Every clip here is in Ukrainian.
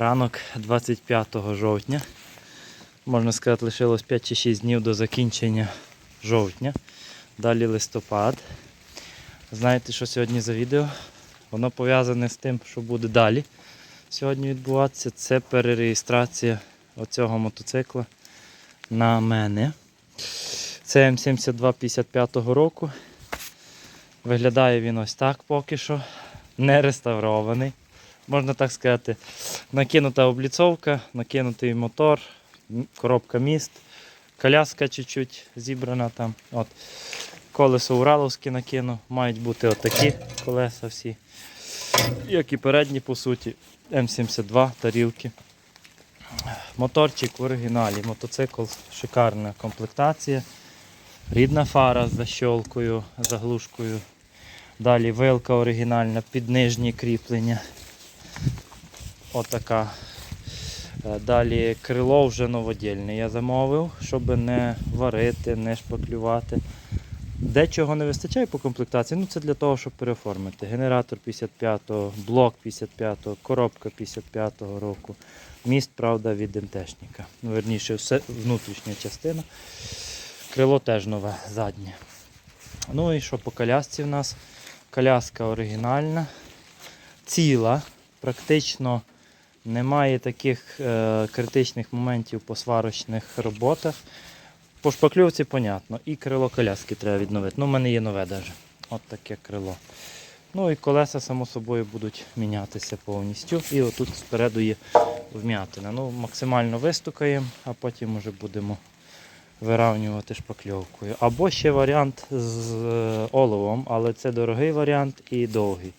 Ранок 25 жовтня. Можна сказати, лишилось 5 чи 6 днів до закінчення жовтня. Далі листопад. Знаєте, що сьогодні за відео? Воно пов'язане з тим, що буде далі сьогодні відбуватися. Це перереєстрація оцього мотоцикла на мене. Це М72 55 року. Виглядає він ось так поки що. Не реставрований. Можна так сказати, накинута обліцовка, накинутий мотор, коробка міст, коляска чуть-чуть зібрана там. От. Колесо Ураловське накину. Мають бути отакі колеса всі. Як і передні, по суті. М72 тарілки. Моторчик в оригіналі. Мотоцикл шикарна комплектація. Рідна фара з защолкою, заглушкою. Далі вилка оригінальна під нижні кріплення. Отака. Е, Далі крило вже новодільне. Я замовив, щоб не варити, не шпаклювати. Дечого не вистачає по комплектації, ну це для того, щоб переоформити. Генератор 55-го, блок 55-го, коробка 55-го року. Міст, правда, від МТшника. Ну, верніше, все внутрішня частина. Крило теж нове, заднє. Ну і що по колясці в нас? Коляска оригінальна, ціла, практично немає таких е, критичних моментів по сварочних роботах. По шпакльовці, понятно, і крило коляски треба відновити. Ну, в мене є нове навіть. От таке крило. Ну і колеса, само собою, будуть мінятися повністю. І отут спереду є вм'ятина. Ну, максимально вистукаємо, а потім вже будемо виравнювати шпакльовкою. Або ще варіант з е, оловом, але це дорогий варіант і довгий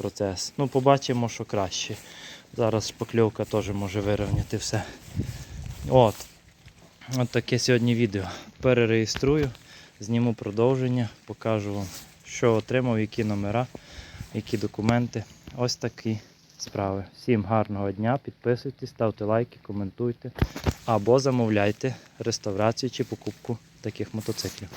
процес. Ну, побачимо, що краще. Зараз шпакльовка теж може вирівняти все. От. От таке сьогодні відео. Перереєструю, зніму продовження, покажу вам, що отримав, які номера, які документи. Ось такі справи. Всім гарного дня, підписуйтесь, ставте лайки, коментуйте або замовляйте реставрацію чи покупку таких мотоциклів.